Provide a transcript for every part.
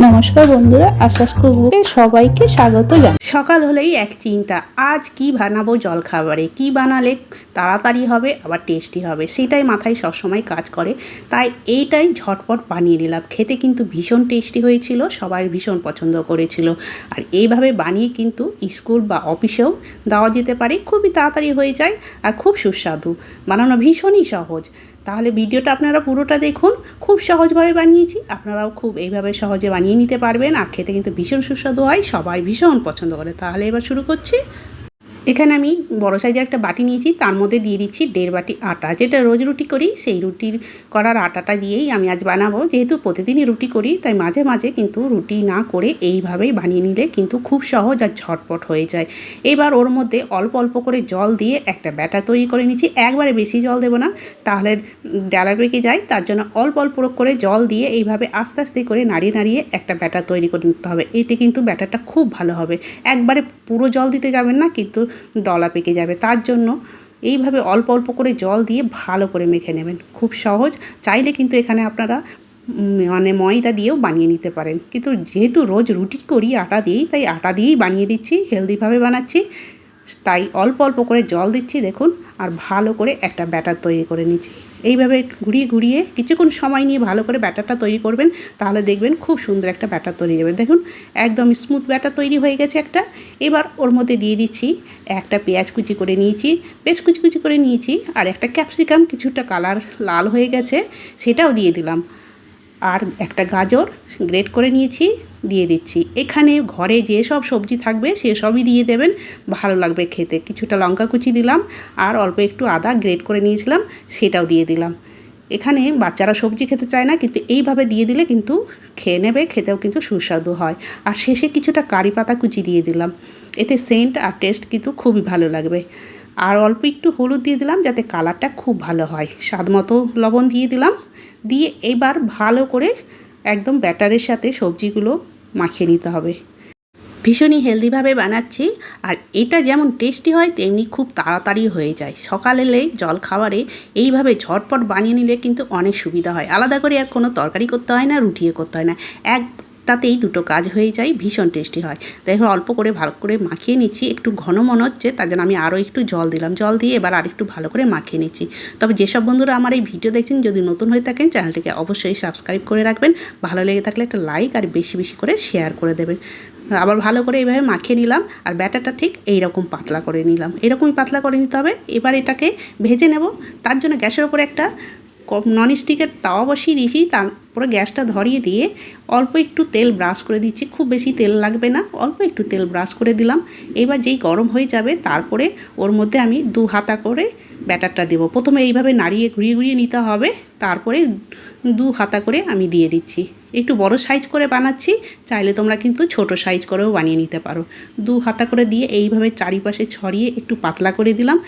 নমস্কার বন্ধুরা আশ্বাস কুকুরকে সবাইকে স্বাগত জানাই। সকাল হলেই এক চিন্তা, আজ কি বানাবো জলখাবারে? কি বানালে তাড়াতাড়ি হবে, আবার টেস্টি হবে? সেটাই মাথায় সবসময় কাজ করে। তাই এইটাই ঝটপট বানিয়ে নিলাম। খেতে কিন্তু ভীষণ টেস্টি হয়েছিল, সবাই ভীষণ পছন্দ করেছিল। আর এইভাবে বানিয়ে কিন্তু স্কুল বা অফিসেও দেওয়া যেতে পারে। খুবই তাড়াতাড়ি হয়ে যায় আর খুব সুস্বাদু। বানানো ভীষণই সহজ। তাহলে ভিডিওটা আপনারা পুরোটা দেখুন। খুব সহজভাবে বানিয়েছি। আপনারাও খুব এইভাবে সহজে বানিয়ে নিতে পারবেন। আর খেতে কিন্তু ভীষণ সুস্বাদু হয়। সবাই ভীষণ পছন্দ করে। তাহলে এবার শুরু করছি। এখানে আমি বড় সাইজের একটা বাটি নিয়েছি, তার মধ্যে দিয়ে দিচ্ছি দেড় বাটি আটা। যেটা রোজ রুটি করি, সেই রুটির করার আটাটা দিয়েই আমি আজ বানাবো। যেহেতু প্রতিদিনই রুটি করি, তাই মাঝে মাঝে কিন্তু রুটি না করে এইভাবেই বানিয়ে নিলে কিন্তু খুব সহজ আর ঝটপট হয়ে যায়। এবার ওর মধ্যে অল্প অল্প করে জল দিয়ে একটা ব্যাটার তৈরি করে নিচ্ছি। একবারে বেশি জল দেবো না, তাহলে ডালা পেকে যায়। তার জন্য অল্প অল্প করে জল দিয়ে এইভাবে আস্তে আস্তে করে নাড়িয়ে নাড়িয়ে একটা ব্যাটার তৈরি করে নিতে হবে। এতে কিন্তু ব্যাটারটা খুব ভালো হবে। একবারে পুরো জল দিতে যাবেন না, কিন্তু ডলা পেকে যাবে। তার জন্য এইভাবে অল্প অল্প করে জল দিয়ে ভালো করে মেখে নেবেন। খুব সহজ। চাইলে কিন্তু এখানে আপনারা মানে ময়দা দিয়েও বানিয়ে নিতে পারেন। কিন্তু যেহেতু রোজ রুটি করি, আটা দিয়েই, তাই আটা দিয়েই বানিয়ে দিচ্ছি হেলদিভাবে বানাচ্ছি। তাই অল্প অল্প করে জল দিচ্ছি, দেখুন, আর ভালো করে একটা ব্যাটার তৈরি করে নিচ্ছি। এইভাবে ঘুরিয়ে ঘুরিয়ে কিছুক্ষণ সময় নিয়ে ভালো করে ব্যাটারটা তৈরি করবেন, তাহলে দেখবেন খুব সুন্দর একটা ব্যাটার তৈরি যাবে। দেখুন, একদম স্মুথ ব্যাটার তৈরি হয়ে গেছে একটা। এবার ওর মধ্যে দিয়ে দিচ্ছি একটা পেঁয়াজ কুচি করে নিয়েছি, বেশ কুচি কুচি করে নিয়েছি, আর একটা ক্যাপসিকাম কিছুটা কালার লাল হয়ে গেছে, সেটাও দিয়ে দিলাম। আর একটা গাজর গ্রেট করে নিয়েছি দিয়ে দিচ্ছি। এখানে ঘরে যে সব সবজি থাকবে সেসবই দিয়ে দেবেন। ভালো লাগবে খেতে। কিছুটা লঙ্কা কুচি দিলাম আর অল্প একটু আদা গ্রেট করে নিয়েছিলাম, সেটাও দিয়ে দিলাম। এখানে বাচ্চারা সবজি খেতে চায় না, কিন্তু এইভাবে দিয়ে দিলে কিন্তু খেয়ে নেবে, খেতেও কিন্তু সুস্বাদু হয়। আর শেষে কিছুটা কারি পাতা কুচি দিয়ে দিলাম। এতে সেন্ট আর টেস্ট কিন্তু খুবই ভালো লাগবে। আর অল্প একটু হলুদ দিয়ে দিলাম যাতে কালারটা খুব ভালো হয়। স্বাদ মতো লবণ দিয়ে দিলাম। দিয়ে এবার ভালো করে একদম ব্যাটারের সাথে সবজিগুলো মাখিয়ে নিতে হবে। ভীষণই হেলদিভাবে বানাচ্ছি আর এটা যেমন টেস্টি হয়, তেমনি খুব তাড়াতাড়ি হয়ে যায়। সকাল এলে জল খাবারে এইভাবে ঝটপট বানিয়ে নিলে কিন্তু অনেক সুবিধা হয়। আলাদা করে আর কোনো তরকারি করতে হয় না, রুটিও করতে হয় না। এক তাতেই দুটো কাজ হয়ে যায়, ভীষণ টেস্টি হয়। তাই এবার অল্প করে ভালো করে মাখিয়ে নিচ্ছি, একটু ঘন মনে হচ্ছে, তার জন্য আমি আরও একটু জল দিলাম। জল দিয়ে এবার আর একটু ভালো করে মাখিয়ে নিচ্ছি। তবে যেসব বন্ধুরা আমার এই ভিডিও দেখছেন, যদি নতুন হয়ে থাকেন, চ্যানেলটিকে অবশ্যই সাবস্ক্রাইব করে রাখবেন। ভালো লেগে থাকলে একটা লাইক আর বেশি বেশি করে শেয়ার করে দেবেন। আবার ভালো করে এইভাবে মাখিয়ে নিলাম আর ব্যাটারটা ঠিক এই রকম পাতলা করে নিলাম। এরকমই পাতলা করে নিতে হবে। এবার এটাকে ভেজে নেব। তার জন্য গ্যাসের ওপরে একটা নন স্টিকের তাওয়া বসিয়ে দিয়েছি, তারপরে গ্যাসটা ধরিয়ে দিয়ে অল্প একটু তেল ব্রাশ করে দিচ্ছি। খুব বেশি তেল লাগবে না, অল্প একটু তেল ব্রাশ করে দিলাম। এবার যেই গরম হয়ে যাবে, তারপরে ওর মধ্যে আমি দু হাতা করে ব্যাটারটা দেবো। প্রথমে এইভাবে নাড়িয়ে ঘুরিয়ে ঘুরিয়ে নিতে হবে, তারপরে দু হাতা করে আমি দিয়ে দিচ্ছি। একটু বড় সাইজ করে বানাচ্ছি, চাইলে তোমরা কিন্তু ছোট সাইজ করেও বানিয়ে নিতে পারো। দু হাতা করে দিয়ে এইভাবে চারিপাশে ছড়িয়ে একটু পাতলা করে দিলাম,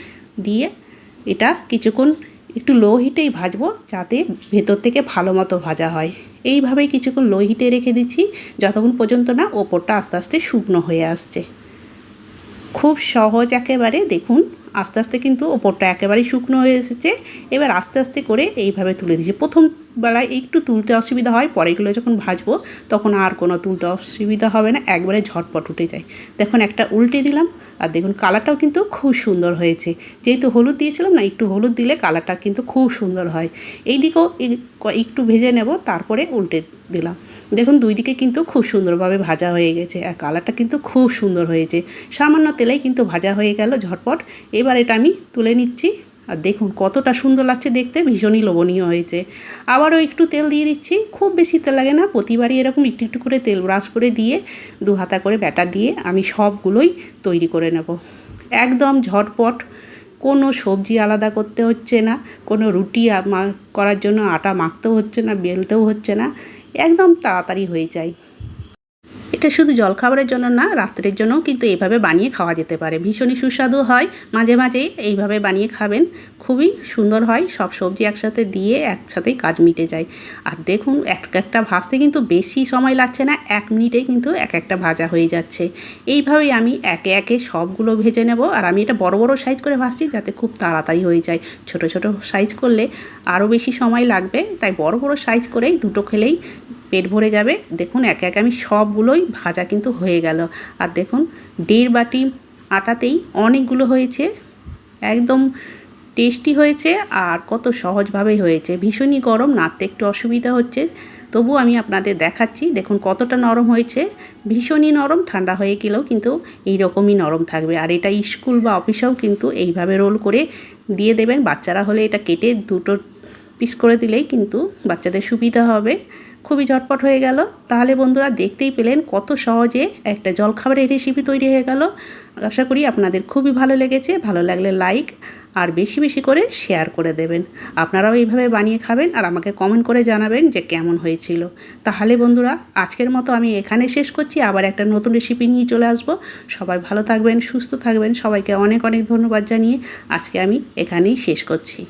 দিয়ে এটা কিছুক্ষণ একটু লো হিটেই ভাজবো যাতে ভেতর থেকে ভালো মতো ভাজা হয়। এইভাবেই কিছুক্ষণ লো হিটে রেখে দিচ্ছি, যতক্ষণ পর্যন্ত না ওপরটা আস্তে আস্তে শুকনো হয়ে আসছে। খুব সহজ একেবারে, দেখুন, আস্তে আস্তে কিন্তু ওপরটা একেবারেই শুকনো হয়ে এসেছে। এবার আস্তে আস্তে করে এইভাবে তুলে দিচ্ছি। প্রথম বেলায় একটু তুলতে অসুবিধা হয় পরেগুলো যখন ভাজবো তখন আর কোনো তুলতে অসুবিধা হবে না, একবারে ঝটপট উঠে যায়। দেখুন একটা উল্টে দিলাম, আর দেখুন কালারটাও কিন্তু খুব সুন্দর হয়েছে। যেহেতু হলুদ দিয়েছিলাম না, একটু হলুদ দিলে কালারটা কিন্তু খুব সুন্দর হয়। এই দিকেও একটু ভেজে নেব, তারপরে উল্টে দিলাম। দেখুন দুই দিকে কিন্তু খুব সুন্দরভাবে ভাজা হয়ে গেছে, আর কালারটা কিন্তু খুব সুন্দর হয়েছে। সামান্য তেলেই কিন্তু ভাজা হয়ে গেল ঝটপট। এবার এটা আমি তুলে নিচ্ছি। আর দেখুন কতটা সুন্দর লাগছে দেখতে, ভীষণই লোভনীয় হয়েছে। আবারও একটু তেল দিয়ে দিচ্ছি, খুব বেশি তেল লাগে না, প্রতিবারই এরকম একটু একটু করে তেল ব্রাশ করে দিয়ে, দু হাতা করে ব্যাটার দিয়ে আমি সবগুলোই তৈরি করে নেব। একদম ঝটপট, কোনো সবজি আলাদা করতে হচ্ছে না, কোনো রুটি করার জন্য আটা মাখতেও হচ্ছে না, বেলতেও হচ্ছে না, একদম তাড়াতাড়ি হয়ে যায়। এটা শুধু জলখাবারের জন্য না, রাত্রের জন্যও কিন্তু এইভাবে বানিয়ে খাওয়া যেতে পারে। ভীষণই সুস্বাদু হয়। মাঝে মাঝে এইভাবে বানিয়ে খাবেন। খুবই সুন্দর হয়। সব সবজি একসাথে দিয়ে একসাথেই কাজ মিটে যায়। আর দেখুন, এক একটা ভাজতে কিন্তু বেশি সময় লাগছে না। এক মিনিটেই কিন্তু এক একটা ভাজা হয়ে যাচ্ছে। এইভাবেই আমি একে একে সবগুলো ভেজে নেব। আর আমি এটা বড় বড় সাইজ করে ভাজছি যাতে খুব তাড়াতাড়ি হয়ে যায়। ছোট ছোট সাইজ করলে আরও বেশি সময় লাগবে। তাই বড় বড় সাইজ করেই দুটো খেলেই পেট ভরে যাবে। দেখুন, একে একে আমি সবগুলোই ভাজা কিন্তু হয়ে গেল। আর দেখুন, দেড় বাটি আটাতেই অনেকগুলো হয়েছে। একদম টেস্টি হয়েছে আর কত সহজভাবেই হয়েছে। ভীষণই গরম, নাড়তে একটু অসুবিধা হচ্ছে। তবু আমি আপনাদের দেখাচ্ছি, দেখুন কতটা নরম হয়েছে। ভীষণই নরম, ঠান্ডা হয়ে গেলেও কিন্তু এই রকমই নরম থাকবে। আর এটা স্কুল বা অফিসেও কিন্তু এইভাবে রোল করে দিয়ে দেবেন। বাচ্চারা হলে এটা কেটে দুটো পিস করে দিলেই কিন্তু বাচ্চাদের সুবিধা হবে। খুবই ঝটপট হয়ে গেল। তাহলে বন্ধুরা দেখতেই পেলেন কত সহজে একটা জলখাবারের রেসিপি তৈরি হয়ে গেল। আশা করি আপনাদের খুবই ভালো লেগেছে। ভালো লাগলে লাইক আর বেশি বেশি করে শেয়ার করে দেবেন। আপনারাও এইভাবে বানিয়ে খাবেন আর আমাকে কমেন্ট করে জানাবেন যে কেমন হয়েছিল। তাহলে বন্ধুরা আজকের মতো আমি এখানে শেষ করছি। আবার একটা নতুন রেসিপি নিয়ে চলে আসব। সবাই ভালো থাকবেন, সুস্থ থাকবেন। সবাইকে অনেক অনেক ধন্যবাদ জানিয়ে আজকে আমি এখানেই শেষ করছি।